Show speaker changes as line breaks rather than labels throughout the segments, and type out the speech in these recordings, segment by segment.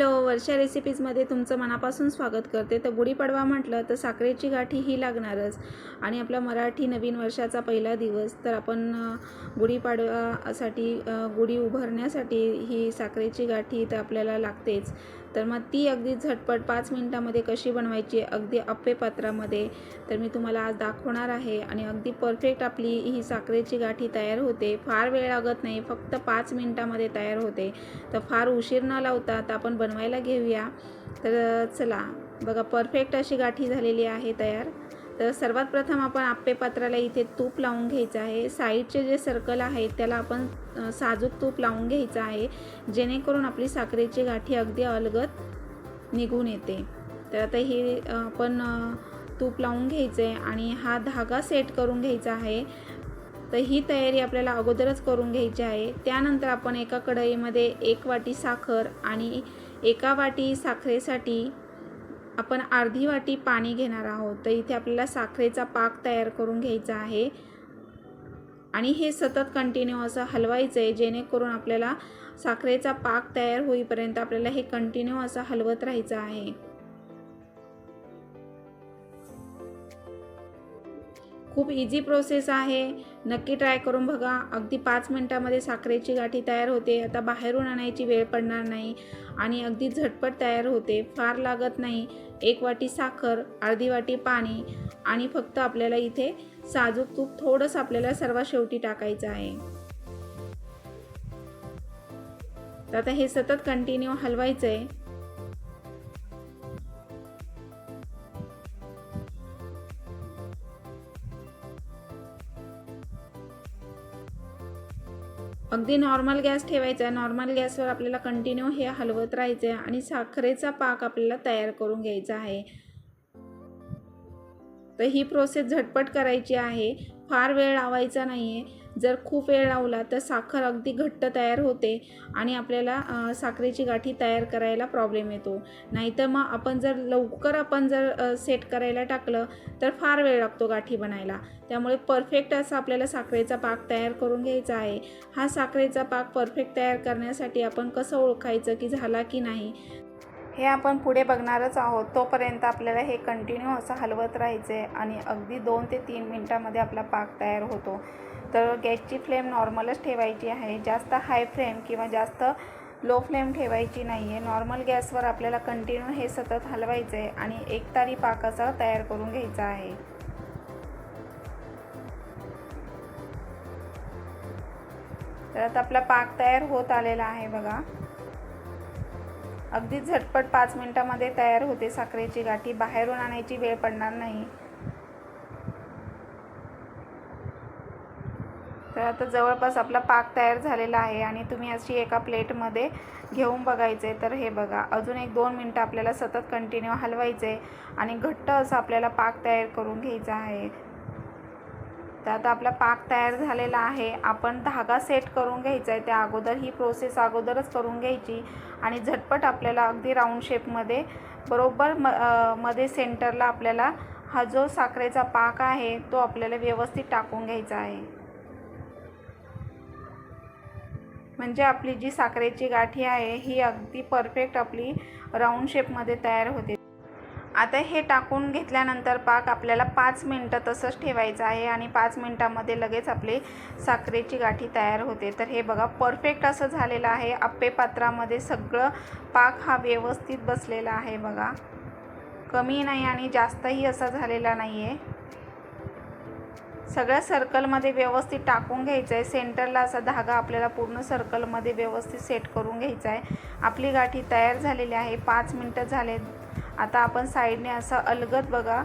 Hello. वर्षा रेसिपीजमध्ये तुमचं मनापासून स्वागत करते. तर गुढीपाडवा म्हटलं तर साखरेची गाठी ही लागणारच. आणि आपला मराठी नवीन वर्षाचा पहिला दिवस. तर आपण गुढीपाडवासाठी गुढी उभारण्यासाठी ही साखरेची गाठी तर आपल्याला लागतेच. तर मग ती अगदी झटपट पाच मिनटामध्ये कशी बनवायची अगदी अप्पे पात्रामध्ये. तर मी तुम्हाला आज दाखवणार आहे. आणि अगदी परफेक्ट आपली ही साखरेची गाठी तयार होते. फार वेळ लागत नाही. फक्त पाच मिनटामध्ये तयार होते. तर फार उशीर न लावता तर आपण बनवायला घेऊया. तर चला. बघा परफेक्ट अशी गाठी झालेली आहे तयार. तर सर्वात प्रथम आपण आप्पे पात्राला इथे तूप लावून घ्यायचं आहे. साईडचे जे सर्कल आहेत त्याला आपण साजूक तूप लावून घ्यायचं आहे. जेणेकरून आपली साखरेची गाठी अगदी अलगद निघून येते. तर आता हे आपण तूप लावून घ्यायचं आहे आणि हा धागा सेट करून घ्यायचा आहे. तर ही तयारी आपल्याला अगोदरच करून घ्यायची आहे. त्यानंतर आपण एका कढईमध्ये एक वाटी साखर आणि एका वाटी साखरेसाठी आपण अर्धी वाटी पाणी घेणार आहोत. तर इथे आपल्याला साखरेचा पाक तयार करून घ्यायचा आहे. आणि हे सतत कंटिन्यू असं हलवायचं आहे जेणेकरून आपल्याला साखरेचा पाक तयार होईपर्यंत आपल्याला हे कंटिन्यू असं हलवत राहायचं आहे. खूप इझी प्रोसेस आहे. नक्की ट्राय करून बघा. अगदी पाच मिनटामध्ये साखरेची गाठी तयार होते. आता बाहेरून आणायची वेळ पडणार नाही आणि अगदी झटपट तयार होते. फार लागत नाही. एक वाटी साखर अर्धी वाटी पाणी आणि फक्त आपल्याला इथे साजूक तूप थोडंसं आपल्याला सर्वात शेवटी टाकायचं आहे. तर आता हे सतत कंटिन्यू हलवायचं आहे अगदी नॉर्मल गॅस ठेवायचा. आहे नॉर्मल गॅसवर आपल्याला कंटिन्यू हे हलवत राहायचं आहे आणि साखरेचा पाक आपल्याला तयार करून घ्यायचा आहे. तर ही प्रोसेस झटपट करायची आहे. फार वेळ लावायचा नाही आहे जर खूप वेळ लावला तर साखर अगदी घट्ट तयार होते आणि आपल्याला साखरेची गाठी तयार करायला प्रॉब्लेम येतो. नाहीतर मग आपण जर लवकर आपण जर सेट करायला टाकलं तर फार वेळ लागतो गाठी बनायला. त्यामुळे परफेक्ट असा आपल्याला साखरेचा पाक तयार करून घ्यायचा आहे. हा साखरेचा पाक परफेक्ट तयार करण्यासाठी आपण कसं ओळखायचं की झाला की नाही? हे आपण पुढे बघणारच आहोत. तोपर्यंत आपल्याला हे कंटिन्यू असं हलवत राहायचं आहे आणि अगदी दोन ते तीन मिनटामध्ये आपला पाक तयार होतो. तर गॅसची फ्लेम नॉर्मलच ठेवायची आहे. जास्त हाय फ्लेम किंवा जास्त लो फ्लेम ठेवायची नाही आहे नॉर्मल गॅसवर आपल्याला कंटिन्यू हे सतत हलवायचं आहे आणि एक तारी पाक असा तयार करून घ्यायचा आहे. तर आता आपला पाक तयार होत आलेला आहे बघा. अगदी झटपट पाच मिनटामध्ये तयार होते साखरेची गाठी. बाहेरून आणायची वेळ पडणार नाही. तर आता जवळपास आपला पाक तयार झालेला आहे आणि तुम्ही अशी एका प्लेटमध्ये घेऊन बघायचे तर हे बघा. अजून एक दोन मिनटं आपल्याला सतत कंटिन्यू हलवायचे आणि घट्ट असं आपल्याला पाक तयार करून घ्यायचा आहे. तर आता आपला पाक तयार झालेला आहे. आपण धागा सेट करून घ्यायचा आहे. त्या अगोदर ही प्रोसेस अगोदरच करून घ्यायची आणि झटपट आपल्याला अगदी राऊंड शेपमध्ये बरोबर म मध्ये सेंटरला आपल्याला हा जो साखरेचा पाक आहे तो आपल्याला व्यवस्थित टाकून घ्यायचा आहे. म्हणजे आपली जी साखरेची गाठी आहे ही अगदी परफेक्ट आपली राऊंड शेपमध्ये तयार होते. आता हे टाकून घेतल्यानंतर पाक आपल्याला पाच मिनटं तसंच ठेवायचं आहे आणि पाच मिनटामध्ये लगेच आपली साखरेची गाठी तयार होते. तर हे बघा परफेक्ट असं झालेलं आहे. आप्पे पात्रामध्ये सगळं पाक हा व्यवस्थित बसलेला आहे बघा. कमी नाही आणि जास्तही असा झालेला नाही आहे सगळ्या सर्कलमध्ये व्यवस्थित टाकून घ्यायचं आहे सेंटरला असा धागा आपल्याला पूर्ण सर्कलमध्ये व्यवस्थित सेट करून घ्यायचा आहे आपली गाठी तयार झालेली आहे. पाच मिनटं झाले आता आपण साईडने असं अलगद बघा.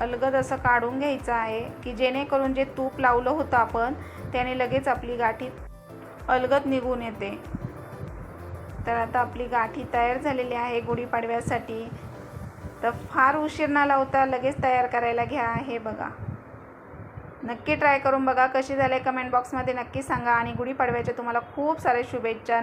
अलगद असं काढून घ्यायचं आहे की जेणेकरून जे तूप लावलं होतं आपण त्याने लगेच आपली गाठी अलगद निघून येते. तर आता आपली गाठी तयार झालेली आहे गुढीपाडव्यासाठी. तर फार उशीर न लावता लगेच तयार करायला घ्या हे बघा. नक्की ट्राय करून बघा कशी झाले कमेंट बॉक्समध्ये नक्की सांगा आणि गुढीपाडव्याच्या तुम्हाला खूप साऱ्या शुभेच्छा